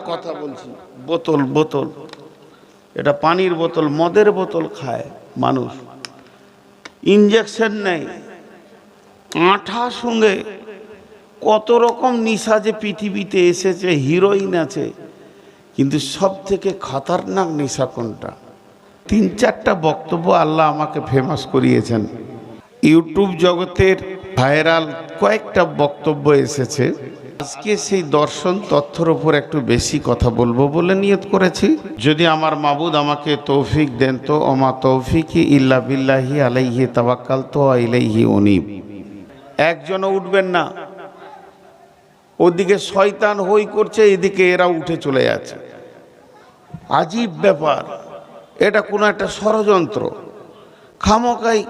কথা বলছি। বোতল বোতল। এটা পানির বোতল, মদের বোতল খায় মানুষ। ইঞ্জেকশন নেই আঠা সঙ্গে কত রকম নিশা যে পৃথিবীতে এসেছে, হিরোইন আছে। কিন্তু সব থেকে খতরনাক নেশা কোনটা? তিন চারটা বক্তব্য আল্লাহ আমাকে ফেমাস করিয়েছেন। ইউটিউব জগতের ভাইরাল কয়েকটা বক্তব্য এসেছে। আজকে সেই দর্শন তথ্যর উপর একটু বেশি কথা বলব বলে নিয়ত করেছি। যদি আমার মাবুদ আমাকে তৌফিক দেন তো অমা তৌফিকি ইল্লা বিল্লাহি আলাইহি তাওয়াক্কাল তো ইলাইহি উনিব। একজনও উঠবেন না। ওদিকে শয়তান হই করছে, এদিকে এরা উঠে চলে যাচ্ছে। আজীব ব্যাপার। এটা কোনো একটা ষড়যন্ত্র। খামকাই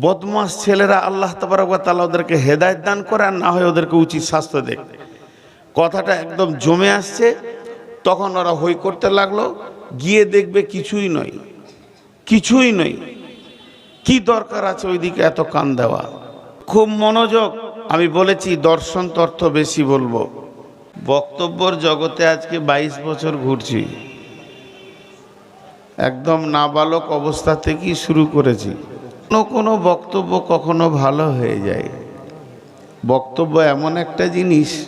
বদমাস ছেলেরা আল্লাহ তালা ওদেরকে হেদায়ত দান করে, আর না হয় ওদেরকে উচিত স্বাস্থ্য দেখ। কথাটা একদম জমে আসছে, তখন ওরা হই করতে লাগল, গিয়ে দেখবে কিছুই নয় কিছুই নয়। কি দরকার আছে ওইদিকে এত কান দেওয়া? খুব মনোযোগ, আমি বলেছি দর্শন তর্থ বেশি বলব। বক্তব্যর জগতে আজকে বাইশ বছর ঘুরছি। একদম নাবালক অবস্থা থেকেই শুরু করেছি। কোনো কোনো বক্তব্য কখনো ভালো হয়ে যায়। বক্তব্য এমন একটা জিনিস,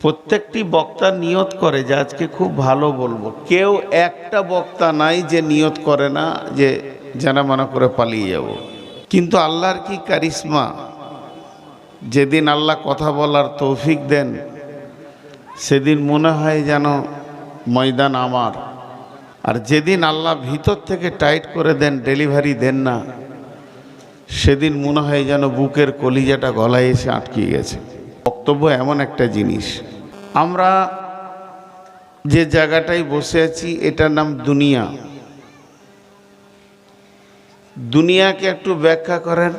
প্রত্যেকটি বক্তা নিয়ত করে যে আজকে খুব ভালো বলব। কেউ একটা বক্তা নাই যে নিয়ত করে না যে জানা মনে করে পালিয়ে যাব। কিন্তু আল্লাহর কি কারিশ্মা? যেদিন আল্লাহ কথা বলার তৌফিক দেন, সেদিন মনে হয় যেন ময়দান আমার। আর যেদিন আল্লাহ ভিতর থেকে টাইট করে দেন, ডেলিভারি দেন না, সেদিন মনে হয় যেন বুকের কলিজাটা গলায় এসে আটকে গেছে। বক্তব্য এমন একটা জিনিস। আমরা যে জায়গাটায় বসে আছি, এটার নাম দুনিয়া। দুনিয়াকে একটু ব্যাখ্যা করেন।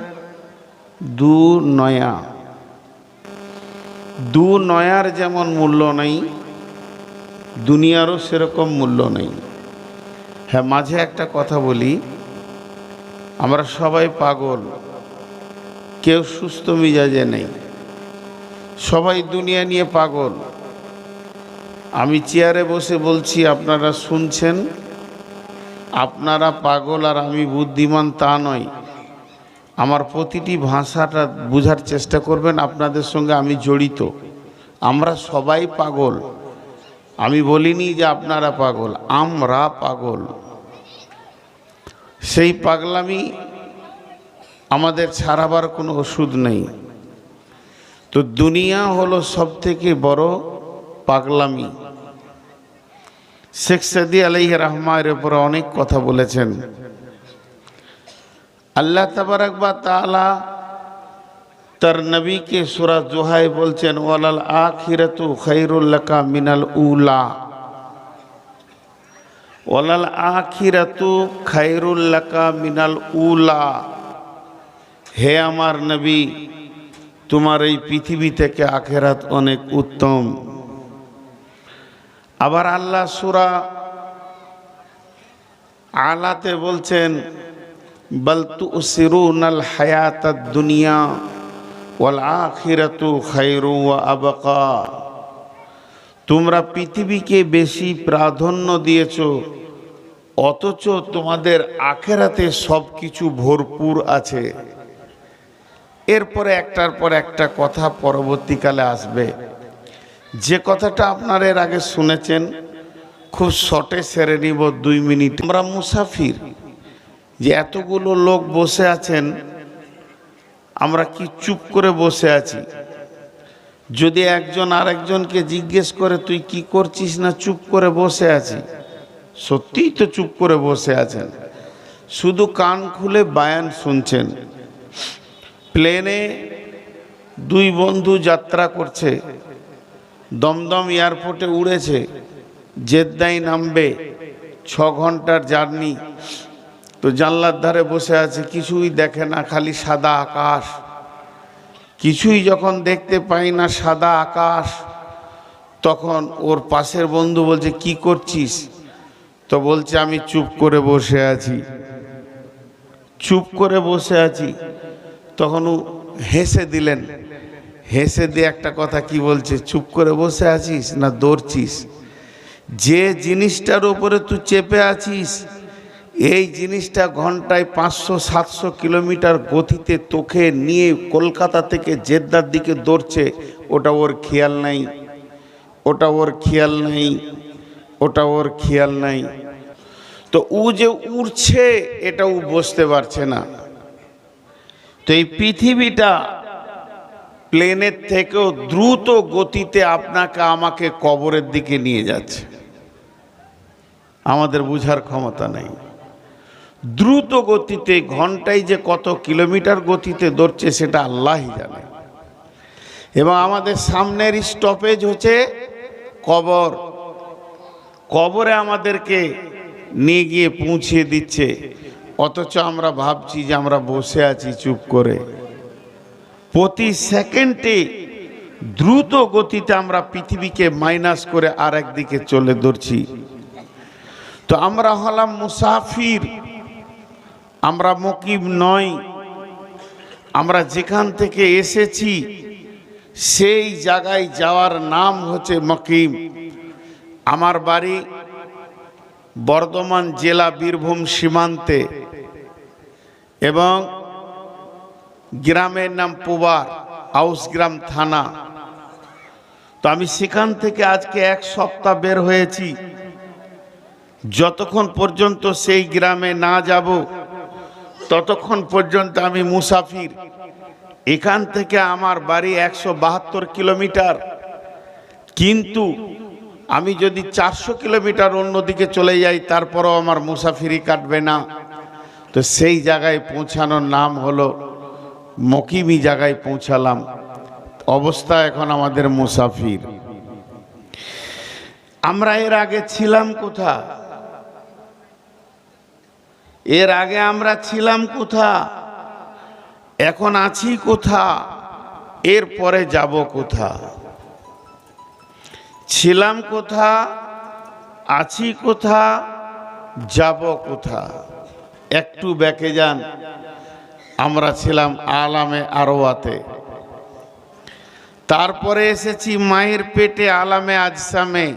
দু নয়া। দু নয়ার যেমন মূল্য নেই, দুনিয়ারও সেরকম মূল্য নেই। হ্যাঁ মাঝে একটা কথা বলি। আমরা সবাই পাগল। কেউ সুস্থ মিজাজে নেই। সবাই দুনিয়া নিয়ে পাগল। আমি চেয়ারে বসে বলছি, আপনারা শুনছেন? আপনারা পাগল আর আমি বুদ্ধিমান তা নয়। আমার প্রতিটি ভাষাটা বোঝার চেষ্টা করবেন, আপনাদের সঙ্গে আমি জড়িত। আমরা সবাই পাগল। আমি বলিনি যে আপনারা পাগল, আমরা পাগল। সেই পাগলামি আমাদের ছাড়াবার কোনো ওষুধ নেই। তো দুনিয়া হলো সব থেকে বড় পাগলামি। শেখ সদি আলহ রহমায়ের উপরে অনেক কথা বলেছেন। আল্লাহ তাবারকবা তালা তার নবীকে সুরা জোহায় বলছেন, ওয়ালাল আখিরাতু খৈরুল্লাকা মিনাল উলা। ওয়ালাল আখিরাতু খৈরুল্লাকা মিনাল উলা। হে আমার নবী, তোমার এই পৃথিবী থেকে আখেরাত অনেক উত্তম। আবার আল্লাহ সুরা আলাতে বলছেন বলতু সিরুনাল হায়াত দুনিয়া ওয়াল আখিরাতু খাইরু ওয়া আবকা। তোমরা পৃথিবীকে বেশি প্রাধান্য দিয়েছ, অথচ তোমাদের আখেরাতে সব কিছু ভরপুর আছে। এরপরে একটার পর একটা কথা পরবর্তীকালে আসবে। যে কথাটা আপনারা এর আগে শুনেছেন, খুব শর্টে সেরে নিব দুই মিনিট। আমরা মুসাফির, যে এতগুলো লোক বসে আছেন, আমরা কি চুপ করে বসে আছি? যদি একজন আরেকজনকে জিজ্ঞেস করে, তুই কি করছিস না? চুপ করে বসে আছি সত্যিই তো চুপ করে বসে আছেন। শুধু কান খুলে বায়ান শুনছেন। প্লেনে দুই বন্ধু যাত্রা করছে। দমদম এয়ারপোর্টে উড়েছে। জেদ্দাই নামবে। ছ ঘণ্টার জার্নি। তো জানলার ধারে বসে আছে, কিছুই দেখে না, খালি সাদা আকাশ। কিছুই যখন দেখতে পাই না সাদা আকাশ, তখন ওর পাশের বন্ধু বলছে, কি করছিস? তো বলছে, আমি চুপ করে বসে আছি। চুপ করে বসে আছি। তখন ও হেসে দিলেন। হেসে দিয়ে একটা কথা কি বলছে? চুপ করে বসে আছিস না দৌড়ছিস? যে জিনিসটার উপরে তুই চেপে আছিস এই জিনিসটা ঘন্টায় পাঁচশো, সাতশো কিলোমিটার গতিতে তোকে নিয়ে কলকাতা থেকে জেদ্দার দিকে দৌড়ছে, ওটা ওর খেয়াল নাই। ওটা ওর খেয়াল নাই। ওটা ওর খেয়াল নাই। তো ও যে উড়ছে, এটা ও বুঝতে পারছে না। তো এই পৃথিবীটা প্লেনের থেকেও দ্রুত গতিতে আপনাকে আমাকে কবরের দিকে নিয়ে যাচ্ছে। আমাদের বুঝার ক্ষমতা নেই। দ্রুত গতিতে, ঘন্টায় যে কত কিলোমিটার গতিতে দৌড়ছে সেটা আল্লাহই জানে। এবং আমাদের সামনের স্টপেজ হচ্ছে কবর। কবরে আমাদেরকে নিয়ে গিয়ে পৌঁছিয়ে দিচ্ছে। অথচ আমরা ভাবছি যে আমরা বসে আছি চুপ করে। প্রতি সেকেন্ডে দ্রুত গতিতে আমরা পৃথিবীকে মাইনাস করে আর একদিকে চলে ধরছি তো আমরা হলাম মুসাফির। আমরা মকিব নই। আমরা যেখান থেকে এসেছি, সেই জায়গায় যাওয়ার নাম হচ্ছে মকিম। আমার বাড়ি বর্ধমান জেলা বীরভূম সীমান্তে এবং গ্রামের নাম পুবার, আউসগ্রাম থানা। তো আমি সেখান থেকে আজকে এক সপ্তাহ বের হয়েছি। যতক্ষণ পর্যন্ত সেই গ্রামে না যাব ততক্ষণ পর্যন্ত আমি মুসাফির। এখান থেকে আমার বাড়ি একশো বাহাত্তর কিলোমিটার। কিন্তু আমি যদি চারশো কিলোমিটার অন্যদিকে চলে যাই, তারপরও আমার মুসাফিরি কাটবে না। তো সেই জায়গায় পৌঁছানোর নাম হলো মকিমি জায়গায় পৌঁছালাম। অবস্থা এখন আমাদের মুসাফির। আমরা এর আগে ছিলাম কোথা এর আগে আমরা ছিলাম কোথা এখন আছি কোথা এর পরে যাব কোথা ছিলাম কোথা আছি কোথা যাব কোথা একটু ব্যাকে যান। আমরা ছিলাম আলামে আরোয়াতে তারপরে এসেছি মায়ের পেটে আলামে আজসামে।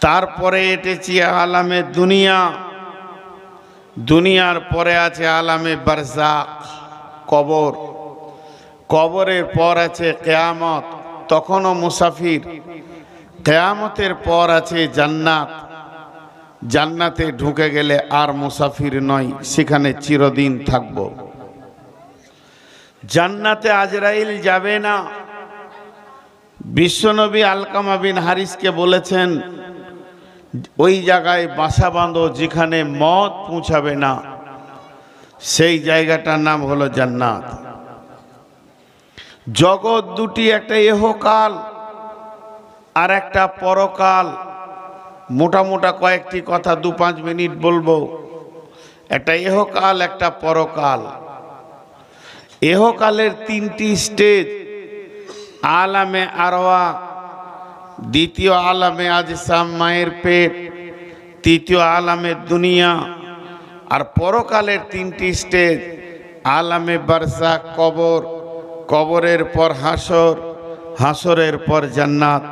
তারপরে এটেছি আলামে দুনিয়া। দুনিয়ার পরে আছে আলামে বারজাক কবর। কবরের পর আছে কেয়ামত, তখনও মুসাফির। কেয়ামতের পর আছে জান্নাত। জান্নাতে ঢুকে গেলে আর মুসাফির নয়, সেখানে চিরদিন থাকব। জান্নাতে আজরাইল যাবে না। বিশ্বনবী আলকামা বিন হারিসকে বলেছেন ওই জায়গায় বাসা বাঁধো যেখানে মত পৌঁছাবে না। সেই জায়গাটার নাম হলো জান্নাত। জগৎ দুটি, একটা এহকাল আর একটা পরকাল। মোটা মোটা কয়েকটি কথা দু পাঁচ মিনিট বলব। একটা এহকাল একটা পরকাল। এহকালের তিনটি স্টেজ। আলামে আরওয়া দ্বিতীয় আলামে আজসাম মায়ের পেট, তৃতীয় আলামে দুনিয়া, আর পরকালের তিনটি স্টেজ, আলামে বারসা, কবর, কবরের পর হাসর হাসরের পর জান্নাত।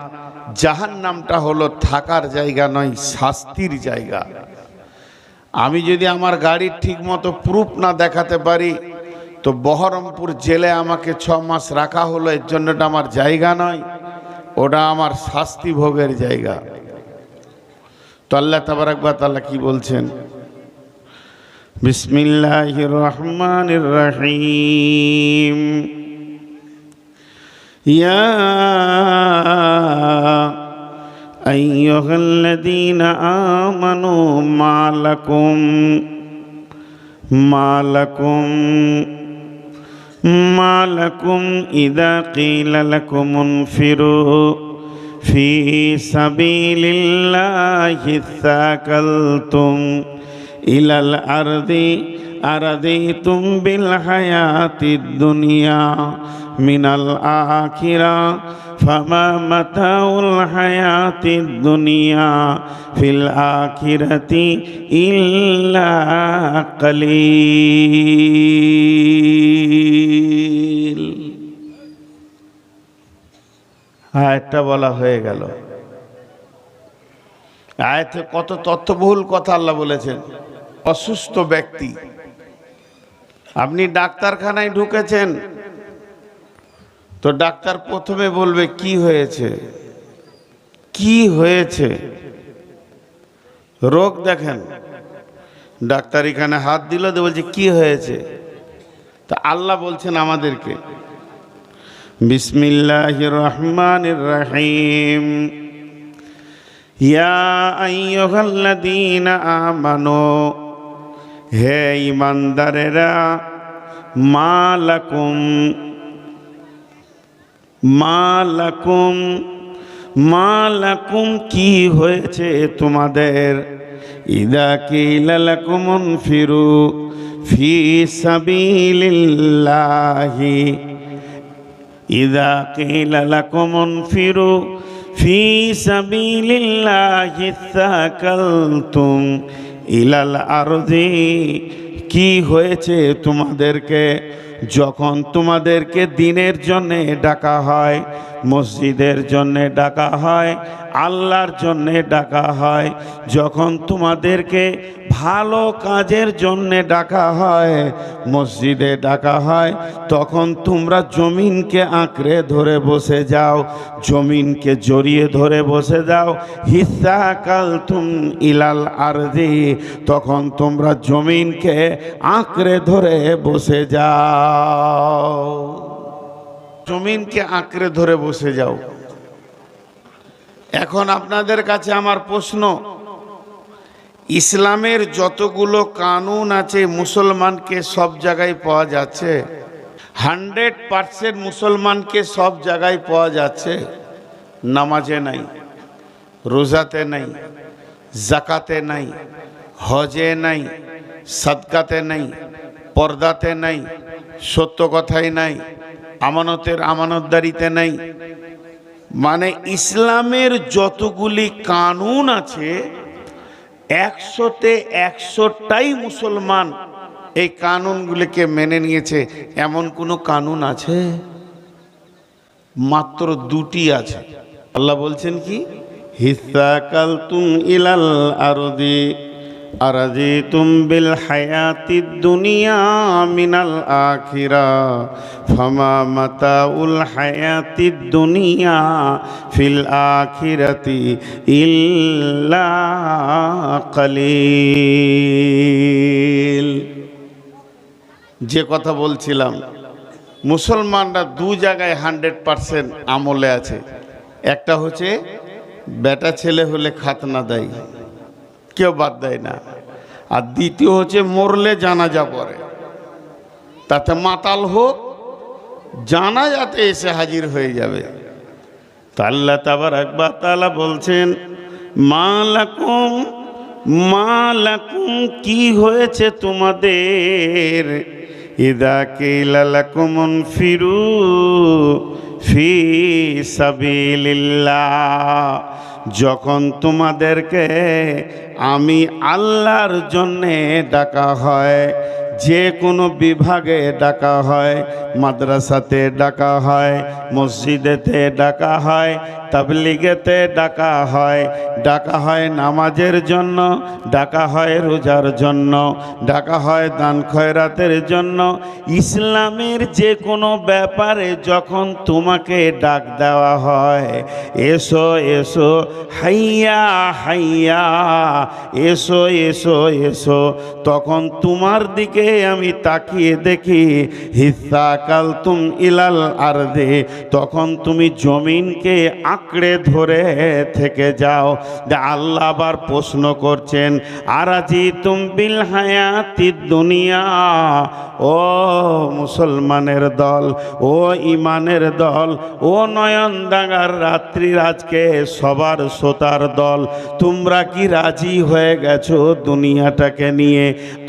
জাহান নামটা হলো থাকার জায়গা নয়, শাস্তির জায়গা। আমি যদি আমার গাড়ির ঠিক মতো প্রুফ না দেখাতে পারি, তো বহরমপুর জেলে আমাকে ছ মাস রাখা হলো, এর জন্যটা আমার জায়গা নয়। ওটা আমার শাস্তি ভোগের জায়গা তো আল্লাহ তাবারাকবাত আল্লাহ কি বলছেন বিসমিল্লাহ রহমান রহিম يا أيها الذين آمنوا ما لكم ما لكم ما لكم إذا قيل لكم انفروا في سبيل الله ثاكلتم إلى الأرض أرضيتم بالحياة الدنيا من الآخرة فما متاع الحياة الدنيا في الآخرة إلا قليل আয়াতটা বলা হয়ে গেল আয়াতে কত তথ্যবহুল কথা আল্লাহ বলেছেন অসুস্থ ব্যক্তি আপনি ডাক্তারখানায় ঢুকেছেন তো ডাক্তার প্রথমে বলবে, কি হয়েছে? কি হয়েছে? রোগ দেখেন। ডাক্তার এখানে হাত দিল তো বলছে, কি হয়েছে? তা আল্লাহ বলছেন আমাদেরকে বিসমিল্লাহ রহমান রহিম। আমানু, হে ইমানদারেরা মালাকুম মালাকুম মালাকুম কি হয়েছে তোমাদের? ইদা কিলালাকুম ফিরু ফি সাবিলিল্লাহি। ইদা কিলালাকুম ফিরু ফি সাবিলিল্লাহি সাকালতুম ইলাল আরদি। কি হয়েছে তোমাদেরকে? যখন তোমাদেরকে দিনের জন্যে ডাকা হয় মসজিদের জন্যে ডাকা হয়, আল্লাহর জন্যে ডাকা হয়। যখন তোমাদেরকে ভালো কাজের জন্যে ডাকা হয়, মসজিদে ডাকা হয়, তখন তোমরা জমিনকে আঁকড়ে ধরে বসে যাও, জমিনকে জড়িয়ে ধরে বসে যাও। হিসা কাল তুম ইলাল আরদি, তখন তোমরা জমিনকে আঁকড়ে ধরে বসে যাও। জমিনকে আঁকড়ে ধরে বসে যাও। এখন আপনাদের কাছে আমার প্রশ্ন, ইসলামের যতগুলো কানুন আছে মুসলমানকে সব জায়গায় পাওয়া যাচ্ছে? হান্ড্রেড পার্সেন্ট মুসলমানকে সব জায়গায় পাওয়া যাচ্ছে? নামাজে নাই, রোজাতে নাই, জাকাতে নাই, হজে নাই, সাদকাতে নাই, পর্দাতে নাই, সত্য কথাই নাই আমানতের আমানতদারিতে নাই। মানে ইসলামের যতগুলি কানুন আছে, একশোতে একশোটাই মুসলমান এই কানুনগুলিকে মেনে নিয়েছে। এমন কোনো কানুন আছে? মাত্র দুটি আছে। আল্লাহ বলছেন কি? হিসাকাল তুম ইলাল আরদি। আরাজি তুম বিল হায়াতি দুনিয়া মিনাল আখিরা, ফামা মাতা উল হায়াতি দুনিয়া ফিল আখিরাতি ইল্লা কালিল। যে কথা বলছিলাম, মুসলমানরা দু জায়গায় হান্ড্রেড পারসেন্ট আমলে আছে। একটা হচ্ছে, বেটা ছেলে হলে খাতনা দেয়। কেউ বাদ দেয় না। আর দ্বিতীয় হচ্ছে মরলে জানাজা পরে তাতে মাতাল হোক, জানা যাতে এসে হাজির হয়ে যাবে। আল্লাহ তাবার একবার তালা বলছেন, মালাকুম মালাকুম, কি হয়েছে তোমাদের? ইদা কিলালাকুমুন ফিরু ফি সাবিলিল্লাহ। যখন তোমাদেরকে আমি আল্লাহর জন্যে ডাকা হয়, যে কোনো বিভাগে ডাকা হয়, মাদ্রাসাতে ডাকা হয়, মসজিদেতে ডাকা হয় তাবলিগেতে ডাকা হয়। ডাকা হয় নামাজের জন্য, ডাকা হয় রোজার জন্য, ডাকা হয় দান খয়রাতের জন্য। ইসলামের যে কোনো ব্যাপারে যখন তোমাকে ডাক দেওয়া হয়, এসো এসো, হাইয়া হাইয়া, এসো এসো এসো। তখন তোমার দিকে আমি তাকিয়ে দেখি, হিসা কাল তুম ইলাল আর তখন তুমি জমিনকে আঁকড়ে ধরে থেকে যাও। যে আল্লাহ আবার প্রশ্ন করছেন আরাজি তুম বিল হায়াতি দুনিয়া? ও মুসলমানের দল, ও ইমানের দল, ও নয়ন দাঙ্গার রাত্রির আজকে সবার শ্রোতার দল, তোমরা কি রাজি হয়ে গেছো দুনিয়াটাকে নিয়ে?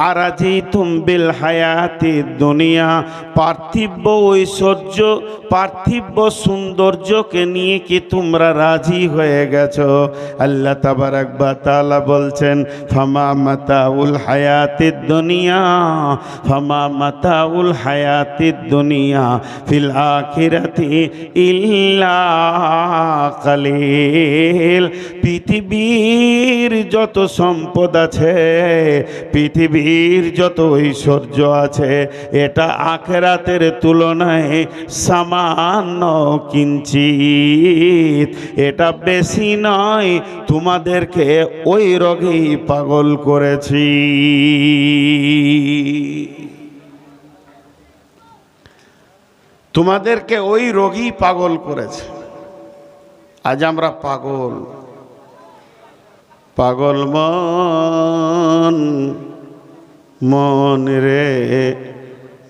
আরাজি তুম বিল হায়াতি দুনিয়া? পার্থিব ঐশ্বর্য পার্থিব সৌন্দর্যকে নিয়ে কি তোমরা রাজি হয়ে গেছো? আল্লাহ তাবারাক বা তাআলা বলছেন, ফামা মাতাউল হায়াতিদ দুনিয়া, ফামা মাতাউল হায়াতিদ দুনিয়া, ফিল আখিরাতি ইল্লা পৃথিবীর যত সম্পদ আছে, পৃথিবীর যত ঐশ্বর্য আছে, এটা আখেরাতের তুলনায় সামান্য কিঞ্চিত। এটা বেশি নয়, তোমাদেরকে ওই রোগেই পাগল করেছি। তোমাদেরকে ওই রোগী পাগল করেছে। আজ আমরা পাগল। পাগল মন মন রে,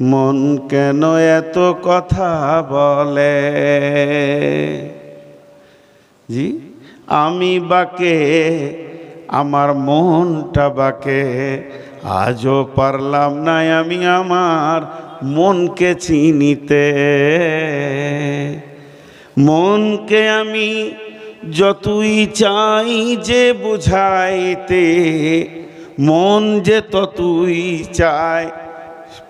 মন কেন এত কথা বলে? জি? আমি বাকে, আমার মনটা বাকে, আজও পারলাম না আমি আমার মনকে চিনিতে। মনকে আমি যতই চাই যে বুঝাইতে, মন যে ততই চায়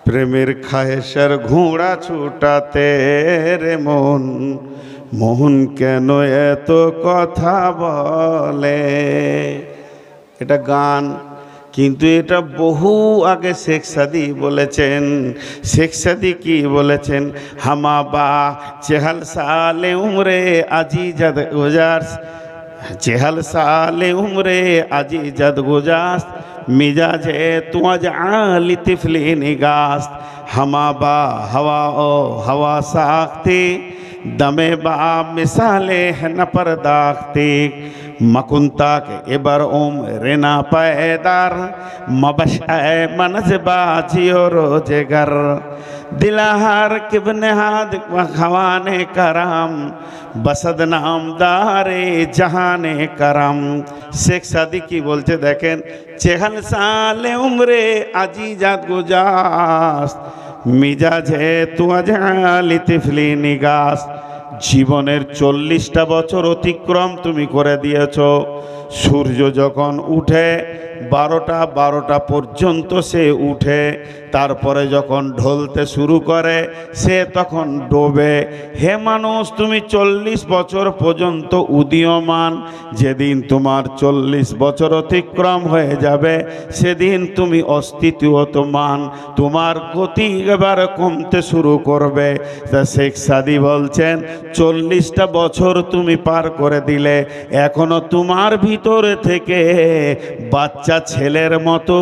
প্রেমের খায়েশার ঘোড়া ছুটাতে রে মন। মোহন কেন এত কথা বলে? এটা গান, কিন্তু এটা বহু আগে শেখ সাদি বলেছেন। শেখ সাদি কি বলেছেন? হামা বা চেহাল সালে উমরে আজি জাদ গুজার। চেহাল সালে উমরে আজি জাদ গুজাস মিজাজে তু আজ আলি তিফলি নিগাস্ত। হামা বা হাওয়া ও হাওয়া সাখতে دم با مثالے پر پرداختی مکنتا کے ابر عمرنا پیدار مبش اے منز باجی و দিলাহার কিবনে হাদ খাওয়ানে কারাম বসদ নাম দারে জাহানে কারাম শেখ সাদি কি বলছে দেখেন চেহাল সালে উমরে আজি জাত গুজাস মিজাজে তু আজালি তিফলি নিগাস জীবনের চল্লিশটা বছর অতিক্রম তুমি করে দিয়েছ। সূর্য যখন উঠে, বারোটা বারোটা পর্যন্ত সে উঠে। তারপরে যখন ঢলতে শুরু করে, সে তখন ডোবে। হে মানুষ, তুমি চল্লিশ বছর পর্যন্ত উদীয়মান। যেদিন তোমার চল্লিশ বছর অতিক্রম হয়ে যাবে, সেদিন তুমি অস্তিত্বমান। তোমার গতি এবার কমতে শুরু করবে। তা শেখ সাদি বলছেন, চল্লিশটা বছর তুমি পার করে দিলে, এখনও তোমার ভিতরে থেকে বাচ্চা ছেলের মতো,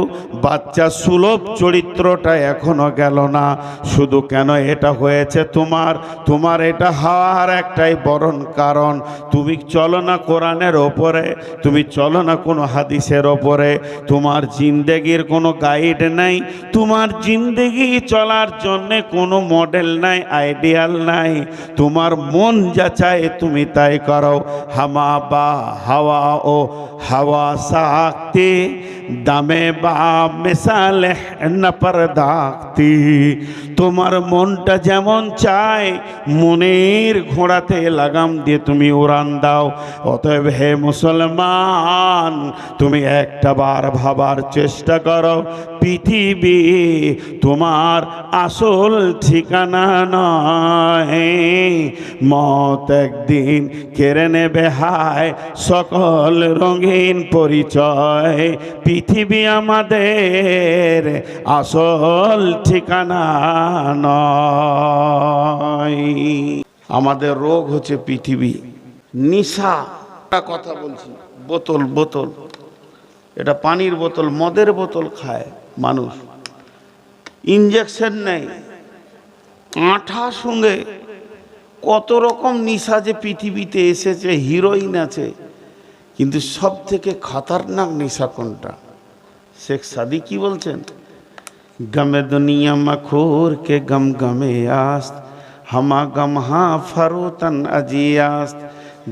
বাচ্চা সুলভ চরিত্রটা এখনও গেল না। শুধু কেন এটা হয়েছে তোমার? তোমার এটা হওয়ার একটাই বরণ কারণ। তুমি চলো না কোরআনের ওপরে, তুমি চলো না কোনো হাদিসের ওপরে। তোমার জিন্দেগির কোনো গাইড নাই। তোমার জিন্দেগি চলার জন্যে কোনো মডেল নাই আইডিয়াল নাই। তোমার মন যা চায় তুমি তাই করো। হামা বা হাওয়া ও হাওয়া সাকতে দামে বা মেসালে নপর দাক্তি তোমার মনটা যেমন চায়, মনের ঘোড়াতে লাগাম দিয়ে তুমি উড়ান দাও। অতএব হে মুসলমান, তুমি একটা বার ভাবার চেষ্টা করো। পৃথিবী তোমার আসল ঠিকানা নয়। মত একদিন কেড়ে নেবে হায়, সকল রঙিন পরিচয়। পৃথিবী আমাদের আসল ঠিকানা নয়। আমাদের রোগ হচ্ছে পৃথিবী। নিশা কথা বলছি, বোতল বোতল। এটা পানির বোতল, মদের বোতল খায়। মানুষ। ইঞ্জেকশন নেই আঠা সঙ্গে কত রকম নিশা যে পৃথিবীতে এসেছে হিরোইন আছে, কিন্তু সব থেকে খতরনাক নেশা কোনটা? শেখ সাদি কি বলছেন? গমে দুনিয়া মখোর কে গম গমে আস্ত, হামা গম হা ফরোতন আজিয়াস্ত,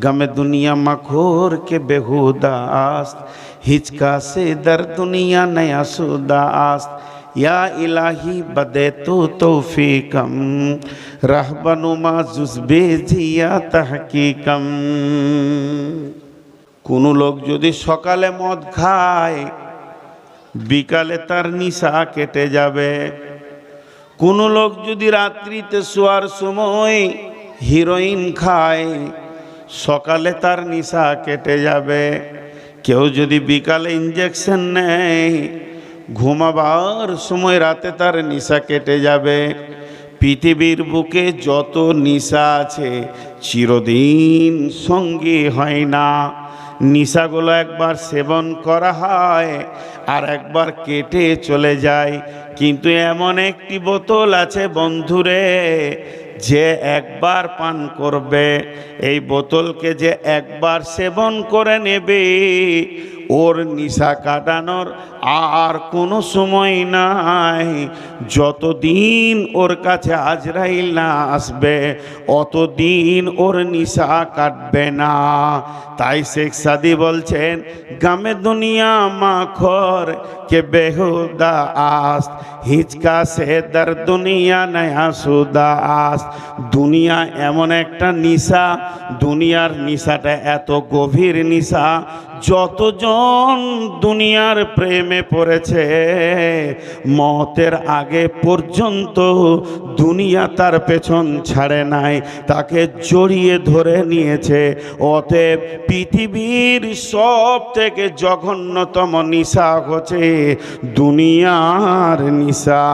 গমে দুনিয়া মখোর কে বেহুদা আস্ত। हिचका से दर दुनिया नया सुदा आस्त ইয়া ইলাহি বদে তো তৌফিকম রাহবানুমা জুজবে জিয়া তাহকিকম কোনো লোক যদি সকালে মদ খায় বিকালে তার নিশা কেটে যাবে কোনো লোক যদি রাত্রিতে শোয়ার সময় হিরোইন খায় সকালে তার নিশা কেটে যাবে কেউ যদি বিকালে ইঞ্জেকশন নেয়, ঘুমাবার সময় রাতে তার নিশা কেটে যাবে। পৃথিবীর বুকে যত নিশা আছে, চিরদিন সঙ্গী হয় না। নিশাগুলো একবার সেবন করা হয় আর একবার কেটে চলে যায়। কিন্তু এমন একটি বোতল আছে বন্ধুরে যে একবার পান করবে এই বোতলকে যে একবার সেবন করে নেবে ওর নিশা কাটানোর আর কোনো সময় নাই। যতদিন ওর কাছে আজরাইল না আসবে, অতদিন ওর নিশা কাটবে না। তাই শেখ সাদি বলছেন, গামে দুনিয়া মাখর, কে বেহুদা আস হিচকা সে দর দুনিয়া নয়া সুদা আস দুনিয়া এমন একটা নিশা, দুনিয়ার নিশাটা এত গভীর নিশা যতজন দুনিয়ার প্রেমে পড়েছে, মতের আগে পর্যন্ত দুনিয়া তার পেছন ছাড়ে নাই, তাকে জড়িয়ে ধরে নিয়েছে। অতএব পৃথিবীর সব থেকে জঘন্যতম নিশা হচ্ছে দুনিয়ার নিশা।